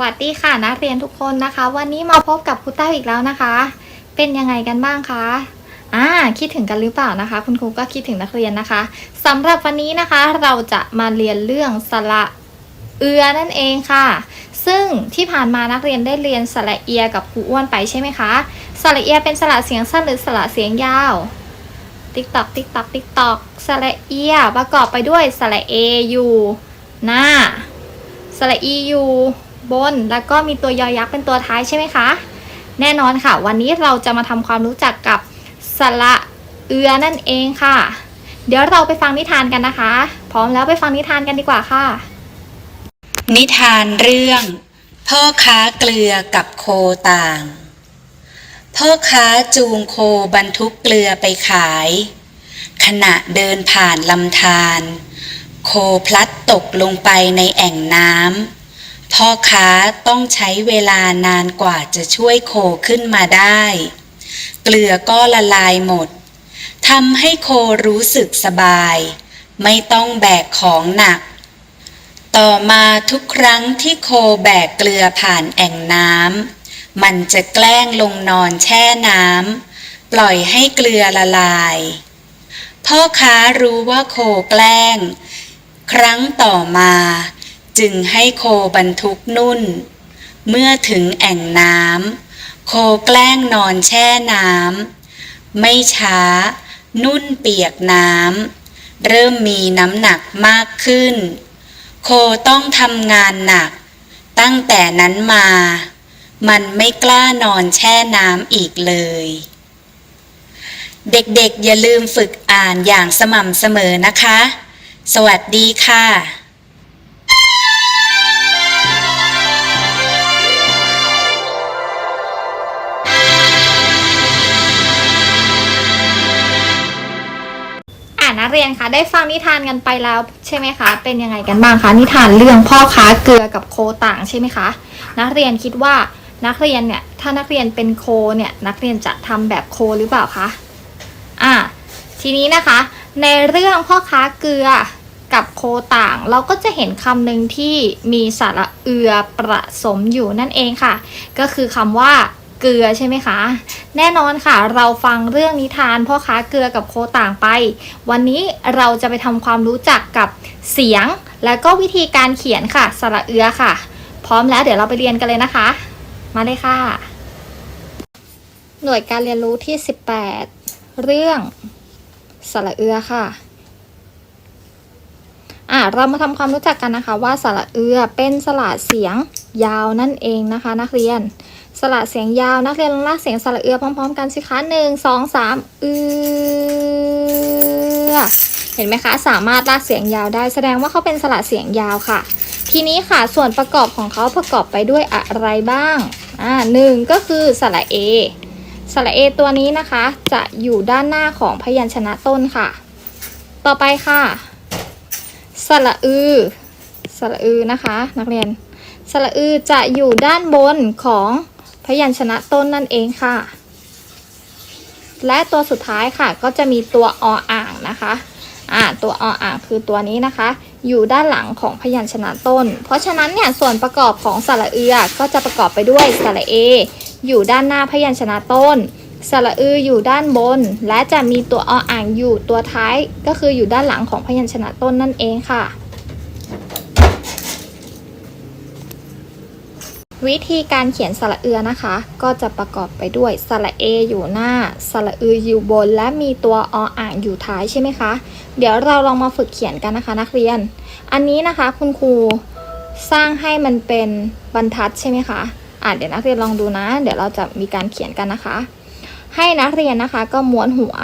วัสดีค่ะนักเรียนทุกคนนะคะ วันนี้มาพบกับครูแต้วอีกแล้วนะคะ เป็นยังไงกันบ้างคะอ่าคิดถึงกันหรือเปล่านะคะ คุณครูก็คิดถึงนักเรียนนะคะสำหรับวันนี้นะคะเราจะมาเรียนเรื่องสระเอือนั่นเองค่ะ ซึ่งที่ผ่านมานักเรียนได้เรียนสระเอียกับครูอ้วนไปใช่ไหมคะสระเอียเป็นสระเสียงสั้นหรือสระเสียงยาวติ๊กตอกติ๊กตอกติ๊กตอกสระเอียประกอบไปด้วยสระเออยู่หน้าสระอีอยู่ บน แล้วก็มีตัวยอยักษ์เป็นตัวท้ายใช่ไหมคะ แน่นอนค่ะ วันนี้เราจะมาทำความรู้จักกับสระเอือนั่นเองค่ะ เดี๋ยวเราไปฟังนิทานกันนะคะ พร้อมแล้วไปฟังนิทานกันดีกว่าค่ะ นิทานเรื่อง พ่อค้าเกลือกับโคต่าง พ่อค้าจูงโคบรรทุกเกลือไปขาย ขณะเดินผ่านลำธารโคพลัดตกลงไปในแอ่งน้ำ พ่อค้าต้องใช้เวลานานกว่าจะช่วยโคขึ้นมาได้ เกลือก็ละลายหมดทำให้โครู้สึกสบาย ไม่ต้องแบกของหนัก ต่อมาทุกครั้งที่โคแบกเกลือผ่านแอ่งน้ำมันจะแกล้งลงนอนแช่น้ำปล่อยให้เกลือละลาย พ่อค้ารู้ว่าโคแกล้ง ครั้งต่อมา จึงให้โคบรรทุกนุ่น เมื่อถึงแอ่งน้ำโคแกล้งนอนแช่น้ำไม่ช้า นุ่นเปียกน้ำเริ่มมีน้ำหนักมากขึ้น โคต้องทำงานหนัก ตั้งแต่นั้นมา มันไม่กล้านอนแช่น้ำอีกเลย เด็กๆอย่าลืมฝึกอ่านอย่างสม่ำเสมอนะคะ สวัสดีค่ะ เรียนคะได้ฟังนิทานกันไปแล้วใช่ไหมคะ เป็นยังไงกันบ้างคะนิทานเรื่องพ่อค้าเกลือกับโคต่างใช่ไหมคะ นักเรียนคิดว่านักเรียนเนี่ยถ้านักเรียนเป็นโคเนี่ยนักเรียนจะทำแบบโคหรือเปล่าคะอ่าทีนี้นะคะ ในเรื่องพ่อค้าเกลือกับโคต่าง เราก็จะเห็นคำหนึ่งที่มีสระเอือประสมอยู่นั่นเองค่ะ ก็คือคำว่า เกลือใช่ไหมคะ แน่นอนค่ะ เราฟังเรื่องนิทานพ่อค้าเกลือกับโคต่างไป วันนี้เราจะไปทำความรู้จักกับเสียง และก็วิธีการเขียนค่ะ สระเอือค่ะ พร้อมแล้วเดี๋ยวเราไปเรียนกันเลยนะคะ มาเลยค่ะ หน่วยการเรียนรู้ที่ 18 เรื่อง สระเอือค่ะอะเรามาทำความรู้จักกันนะคะว่าสระเอือเป็นสระเสียงยาวนั่นเองนะคะ นักเรียน สระเสียงยาวนักเรียนลองลากเสียงสระเอือพร้อม ๆ กันสิคะหนึ่งสองสามเอือเห็นไหมคะ สามารถลากเสียงยาวได้แสดงว่าเขาเป็นสระเสียงยาวค่ะ ทีนี้ค่ะส่วนประกอบของเขาประกอบไปด้วยอะไรบ้างอ่าหนึ่งก็คือสระเอสระเอตัวนี้นะคะ จะอยู่ด้านหน้าของพยัญชนะต้นค่ะ ต่อไปค่ะสระอือสระอือนะคะ นักเรียนสระอือจะอยู่ด้านบนของ พยัญชนะต้นนั่นเองค่ะ และตัวสุดท้ายค่ะ ก็จะมีตัวออ่างนะคะอ่าตัวออ่างคือตัวนี้นะคะ อยู่ด้านหลังของพยัญชนะต้น เพราะฉะนั้นเนี่ยส่วนประกอบของสระเอือก็จะประกอบไปด้วยสระเอ อยู่ด้านหน้าพยัญชนะต้นสระอืออยู่ด้านบน และจะมีตัวออ่างอยู่ตัวท้าย ก็คืออยู่ด้านหลังของพยัญชนะต้นนั่นเองค่ะ วิธีการเขียนสระเอือนะคะ ก็จะประกอบไปด้วยสระเออยู่หน้าสระอืออยู่บน และมีตัวออ่างอยู่ท้ายใช่ไหมคะ เดี๋ยวเราลองมาฝึกเขียนกันนะคะ นักเรียน อันนี้นะคะคุณครูสร้างให้มันเป็นบรรทัดใช่ไหมคะอะเดี๋ยวนักเรียนลองดูนะ เดี๋ยวเราจะมีการเขียนกันนะคะ ให้นักเรียนนะคะก็ม้วนหัว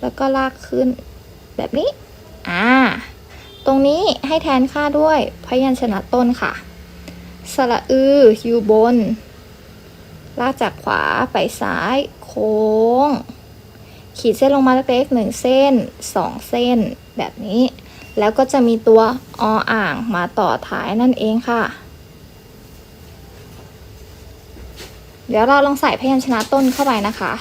แล้วก็ลากขึ้นแบบนี้อ่า ตรงนี้ให้แทนค่าด้วยพยัญชนะต้นค่ะ สระอืออยู่บน ลากจากขวาไปซ้าย โค้ง ขีดเส้นลงมาเล็กๆหนึ่งเส้นสองเส้น แบบนี้ แล้วก็จะมีตัวออ่างมาต่อท้ายนั่นเองค่ะ เดี๋ยวเราลองใส่พยัญชนะต้นเข้าไปนะคะ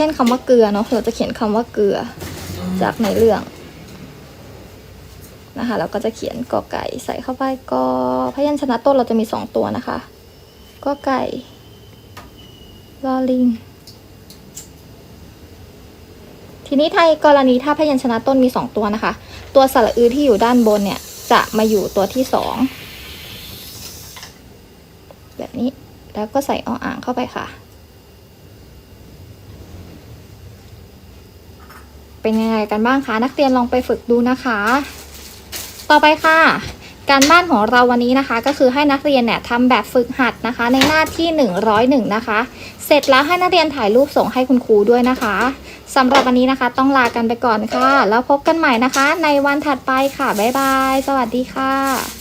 ช่นคำว่าเกลือเนาะเราจะเขียนคำว่าเกลือ จากในเรื่องนะคะเราก็จะเขียนกอไก่ใส่เข้าไปกอพยัญชนะต้นเราจะมีสองตัวนะคะกอไก่ลอลิง ทีนี้ถ้ากรณีถ้าพยัญชนะต้นมีสองตัวนะคะ ตัวสระอือที่อยู่ด้านบนเนี่ยจะมาอยู่ตัวที่สองแบบนี้แล้วก็ใส่ออ่างเข้าไปค่ะ เป็นยังไงกันบ้างคะนักเรียนลองไปฝึกดูนะคะ ต่อไปค่ะ การบ้านของเราวันนี้นะคะ ก็คือให้นักเรียนเนี่ยทำแบบฝึกหัดนะคะ ในหน้าที่ 101 นะคะ เสร็จแล้วให้นักเรียนถ่ายรูปส่งให้คุณครูด้วยนะคะสำหรับวันนี้นะคะ ต้องลากันไปก่อนค่ะ แล้วพบกันใหม่นะคะ ในวันถัดไปค่ะบ๊ายบาย สวัสดีค่ะ